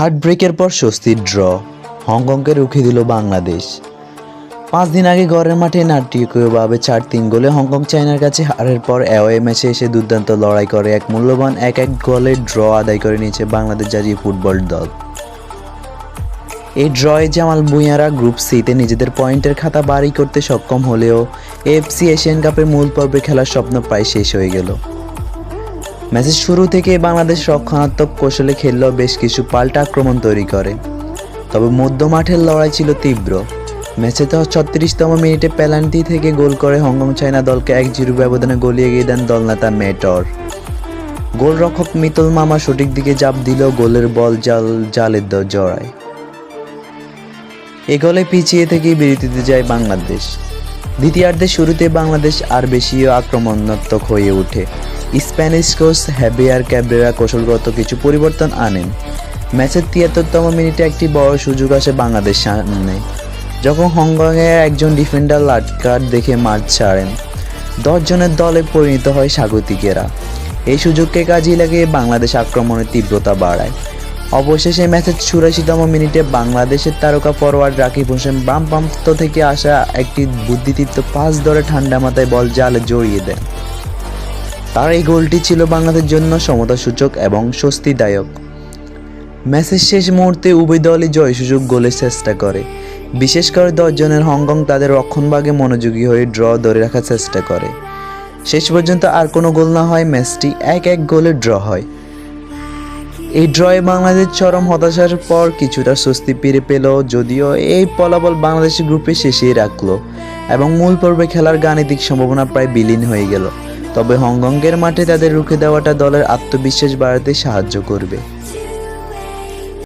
হার্টব্রেকের পর স্বস্তির ড্র। হংকংকে রুখে দিল বাংলাদেশ। পাঁচ দিন আগে ঘরের মাঠে নাটকীয়ভাবে চার তিন গোলে হংকং চায়নার কাছে হারের পর অ্যাওয়ে ম্যাচে এসে দুর্দান্ত লড়াই করে। এক মূল্যবান এক এক গোলের ড্র আদায় করে নিয়েছে বাংলাদেশ জাতীয় ফুটবল দল। এই ড্রয়ে জামাল ভুঁইয়ারা গ্রুপ সিতে নিজেদের পয়েন্টের খাতা বাড়ি করতে সক্ষম হলেও এফসি এশিয়ান কাপের মূল পর্বে খেলার স্বপ্ন প্রায় শেষ হয়ে গেল। ম্যাচের শুরু থেকে বাংলাদেশ রক্ষণাত্মক কৌশলে খেললেও বেশ কিছু পাল্টা আক্রমণ তৈরি করে। তবে মধ্য মাঠের লড়াই ছিল তীব্র। ম্যাচে তো ছত্রিশতম মিনিটে পেনাল্টি থেকে গোল করে হংকং চায়না দলকে এক জিরো ব্যবধানে গলিয়ে গিয়ে দেন দলনেতা মেটর। গোলরক্ষক মিতল মামা সঠিক দিকে জাপ দিল গোলের বল জাল, জালের জড়ায়। এ গোলে পিছিয়ে থেকেই বিরতিতে যায় বাংলাদেশ। দ্বিতীয়ার্ধের শুরুতে বাংলাদেশ আর বেশি আক্রমণাত্মক হয়ে ওঠে। স্প্যানিশ কোচ হ্যাবিয়ার ক্যাব্রেরা কৌশলগত কিছু পরিবর্তন আনেন। ম্যাচের তিয়াত্তরতম মিনিটে একটি বড় সুযোগ আসে বাংলাদেশ সামনে, যখন হংকংয়ের একজন ডিফেন্ডার লাটকার দেখে মাঠ ছাড়েন। দশজনের দলে পরিণত হয় স্বাগতিকেরা। এই সুযোগকে কাজে লাগিয়ে বাংলাদেশ আক্রমণের তীব্রতা বাড়ায়। অবশেষে ম্যাচের চুরাশিতম মিনিটে বাংলাদেশের তারকা ফরওয়ার্ড রাকিব হোসেন বাম পাম্প থেকে আসা একটি বুদ্ধিদীপ্ত পাস ধরে ঠান্ডা মাথায় বল জালে জড়িয়ে দেন। তার এই গোলটি ছিল বাংলাদেশের জন্য সমতা সূচক এবং স্বস্তিদায়ক। ম্যাচের শেষ মুহূর্তে উভয় দলই জয় সুযোগ গোলের চেষ্টা করে। বিশেষ করে দশজনের হংকং তাদের রক্ষণভাগে মনোযোগী হয়ে ড্র ধরে রাখার চেষ্টা করে। শেষ পর্যন্ত আর কোনো গোল না হয় ম্যাচটি এক এক গোলে ড্র হয়। এই ড্রয়ে বাংলাদেশ চরম হতাশার পর কিছুটা স্বস্তি ফিরে পেল, যদিও এই ফলাফল বাংলাদেশের গ্রুপে শেষেই রাখল এবং মূল পর্বে খেলার গাণিতিক সম্ভাবনা প্রায় বিলীন হয়ে গেল। তবে হংকংয়ের মাঠে তাদের রুখে দেওয়াটা দলের আত্মবিশ্বাস বাড়াতে সাহায্য করবে।